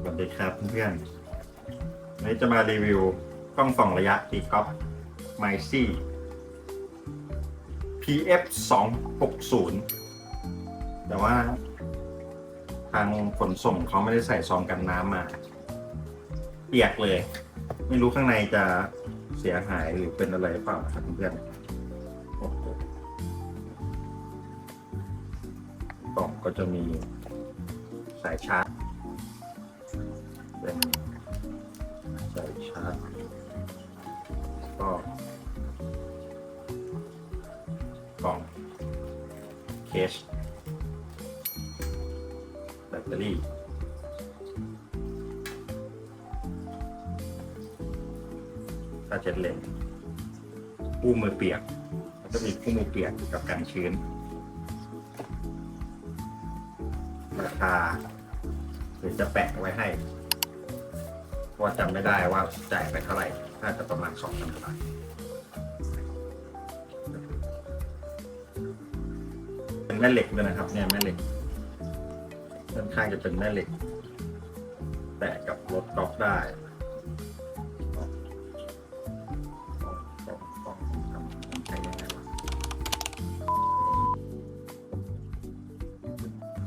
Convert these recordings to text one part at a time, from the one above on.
สวัสดีครับเพื่อนๆวันนี้จะมารีวิวกล้องส่องระยะตีกอล์ฟไมซี่ PF 260แต่ว่า ทางขนส่งเขาไม่ได้ใส่ซองกันน้ำมา เปียกเลย ไม่รู้ข้างในจะเสียหายหรือเป็นอะไรเปล่าครับเพื่อนๆกล่องก็จะมีสายชาร์จ กล่องเคสแบตเตอรี่ถ้าเจ็ดเลนคู่มือเปียกแล้วก็มีคู่มือเปียกกับกันชื้น ราคาหรือจะแปะไว้ให้ว่าจำไม่ได้ว่าจ่ายไปเท่าไหร่น่าจะประมาณสองพันบาท เป็นแม่เหล็กด้วยนะครับเนี่ยแม่เหล็กค่อนข้างจะเป็นแม่เหล็ก แตะกับรถกอล์ฟได้ใช้ยังไงวะ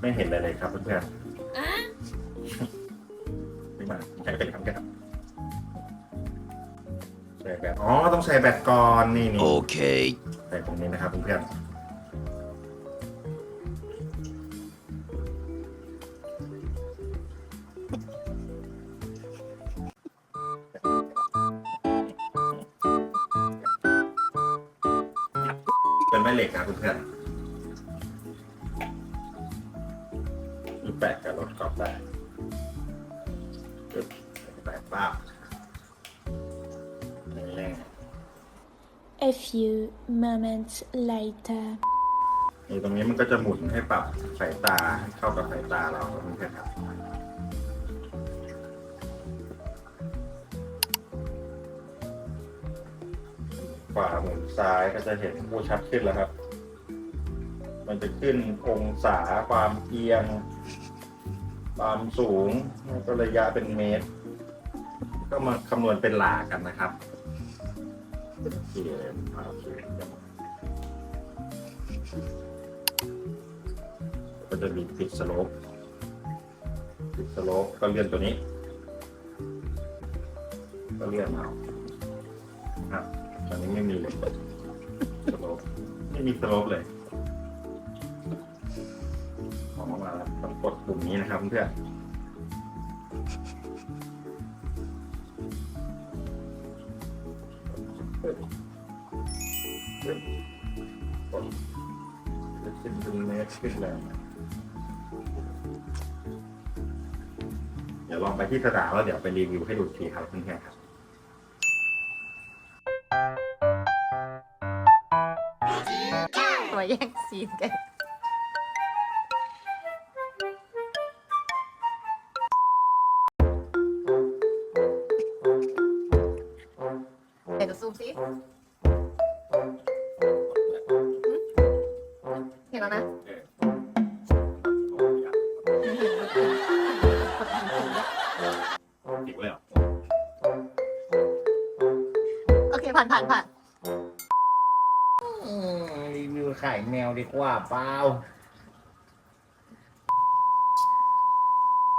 ไม่เห็นเลยเลยครับเพื่อนๆไม่มาใช้ไปทำกันครับใส่แบตอ๋อ ต้องใส่แบตก่อน นี่นี่ Okay. ใส่ตรงนี้นะครับเพื่อนๆ เป็นแม่เหล็กนะเพื่อนๆมีแปะกับรถกอล์ฟได้ปึ๊บแปะป้าบนี่ A few moments later. นี่ตรงนี้มันก็จะหมุนให้ปรับสายตาให้เข้ากับสายตาเราครับเพื่อนๆครับ วาหมุนซ้ายก็จะเห็นผู้ชัดขึ้นแล้วครับ มันจะขึ้นองศาความเอียง ความสูงก็ระยะเป็นเมตร ก็มาคำนวณเป็นหลากันนะครับโอเคโอเคก็จะมีปิดสโลปปิดสโลปก็เลื่อนตัวนี้ ก็เลื่อนเอา ตอนนี้ไม่มีเลยสโลปไม่มีสโลปเลยออกมาแล้วต้องกดปุ่มนี้นะครับเพื่อนกดขึ้นเป็นเมตรขึ้นแล้วเดี๋ยวลองไปที่สนามแล้วเดี๋ยวไปรีวิวให้ดูทีครับเพื่อนๆครับ ตัวแย่งซีนกันเดี๋ยวจะซูมสิเห็นแล้วนะเห็นแล้วกดทันทีแล้วอีกแล้วโอเคผ่านผ่านผ่านรีวิว ขายแมวดีกว่าเปล่า